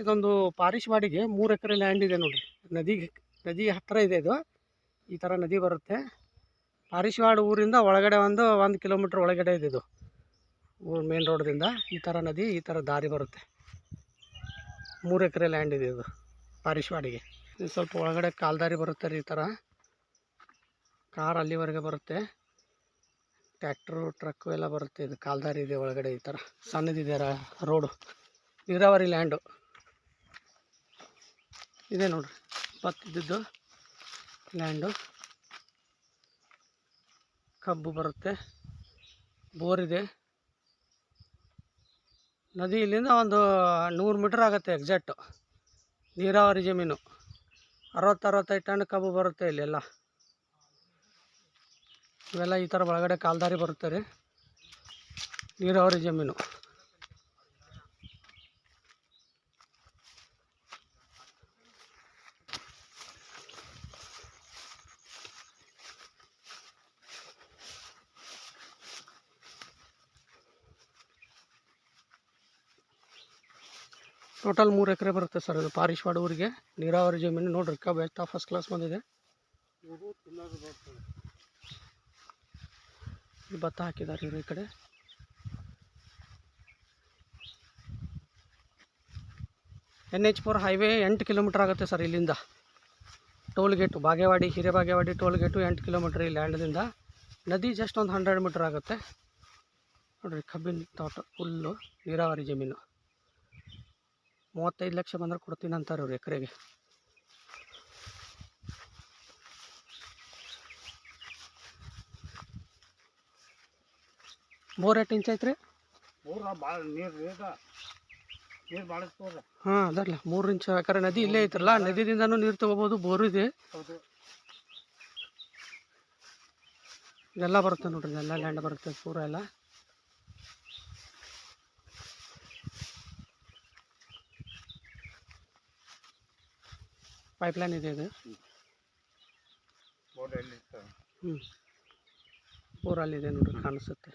ಇದೊಂದು ಪಾರಿಶ್ವಾಡಿಗೆ ಮೂರು ಎಕರೆ ಲ್ಯಾಂಡ್ ಇದೆ ನೋಡಿರಿ. ನದಿಗೆ ನದಿ ಹತ್ತಿರ ಇದೆ ಇದು. ಈ ಥರ ನದಿ ಬರುತ್ತೆ. ಪಾರಿಶ್ವಾಡ್ ಊರಿಂದ ಒಳಗಡೆ ಒಂದು ಒಂದು ಕಿಲೋಮೀಟ್ರ್ ಒಳಗಡೆ ಇದೆ ಇದು. ಊರು ಮೇನ್ ರೋಡ್ದಿಂದ ಈ ಥರ ನದಿ, ಈ ಥರ ದಾರಿ ಬರುತ್ತೆ. ಮೂರು ಎಕರೆ ಲ್ಯಾಂಡ್ ಇದೆ ಇದು ಪಾರಿಶ್ವಾಡಿಗೆ ಸ್ವಲ್ಪ ಒಳಗಡೆ ಕಾಲ್ದಾರಿ ಬರುತ್ತೆ ರೀ ಈ ಥರ ಕಾರ್ ಅಲ್ಲಿವರೆಗೆ ಬರುತ್ತೆ. ಟ್ಯಾಕ್ಟ್ರು ಟ್ರಕ್ಕು ಎಲ್ಲ ಬರುತ್ತೆ ಇದು ಕಾಲ್ದಾರಿ ಇದೆ ಒಳಗಡೆ ಈ ಥರ ಸಣ್ಣದಿದೆ ರೋಡು. ನೀರಾವರಿ ಲ್ಯಾಂಡು ಇದೆ ನೋಡ್ರಿ. ಇದ್ದಿದ್ದು ಲ್ಯಾಂಡು ಕಬ್ಬು ಬರುತ್ತೆ. ಬೋರ್ ಇದೆ ನದಿ ಇಲ್ಲಿಂದ ಒಂದು ನೂರು ಮೀಟ್ರ್ ಆಗುತ್ತೆ ಎಕ್ಸಾಕ್ಟು ನೀರಾವರಿ ಜಮೀನು. ಅರವತ್ತು ಅರವತ್ತೈದು ಟನ್ ಕಬ್ಬು ಬರುತ್ತೆ ಇಲ್ಲೆಲ್ಲ. ಇವೆಲ್ಲ ಈ ಥರ ಒಳಗಡೆ ಕಾಲ್ದಾರಿ ಬರುತ್ತೆ ರೀ. ನೀರಾವರಿ ಜಮೀನು. ಟೋಟಲ್ ಮೂರು ಎಕರೆ ಬರುತ್ತೆ ಸರ್ ಇದು ಪಾರಿಶ್ವಾಡ ಊರಿಗೆ. ನೀರಾವರಿ ಜಮೀನು ನೋಡ್ರಿ, ಕಬ್ಬು ಎಷ್ಟು ಫಸ್ಟ್ ಕ್ಲಾಸ್ ಬಂದಿದೆ. ಭತ್ತ ಹಾಕಿದ್ದಾರೆ ಇವರು ಈ ಕಡೆ. ಎನ್ ಎಚ್ ಫೋರ್ ಹೈವೇ ಎಂಟು ಕಿಲೋಮೀಟ್ರ್ ಆಗುತ್ತೆ ಸರ್ ಇಲ್ಲಿಂದ. Toll gate, Bagewadi, Hirebagewadi toll gate ಎಂಟು ಕಿಲೋಮೀಟ್ರ್ ಈ ಲ್ಯಾಂಡ್ದಿಂದ ನದಿ ಜಸ್ಟ್ ಒಂದು ಹಂಡ್ರೆಡ್ ಮೀಟ್ರ್ ಆಗುತ್ತೆ. ನೋಡ್ರಿ ಕಬ್ಬಿನ ತೋಟ ಫುಲ್ಲು ನೀರಾವರಿ ಜಮೀನು. ಮೂವತ್ತೈದು ಲಕ್ಷ ಬಂದ್ರೆ ಕೊಡ್ತೀನಿ ಅಂತಾರೆ ಅವ್ರು ಎಕರೆಗೆ. ಬೋರ್ ಎಷ್ಟು ಇಂಚ್ ಐತ್ರಿ? ಹಾಂ ಅದಲ್ಲ ಮೂರು ಇಂಚ್ ಯಾಕಂದ್ರೆ ನದಿ ಇಲ್ಲೇ ಐತ್ರಲ್ಲ ನದಿದಿಂದನೂ ನೀರು ತೊಗೋಬೋದು ಬೋರು ಇದೆ. ಇದೆಲ್ಲ ಬರುತ್ತೆ ನೋಡ್ರಿ ಎಲ್ಲ ಲ್ಯಾಂಡ್ ಬರುತ್ತೆ ಪೂರ ಎಲ್ಲ. ಪೈಪ್ಲೈನ್ ಇದೆ ಇದು. ಬೋರ್ ಹ್ಞೂ ಬೋರ್ ಅಲ್ಲಿದೆ ನೋಡ್ರಿ ಕಾಣಿಸುತ್ತೆ.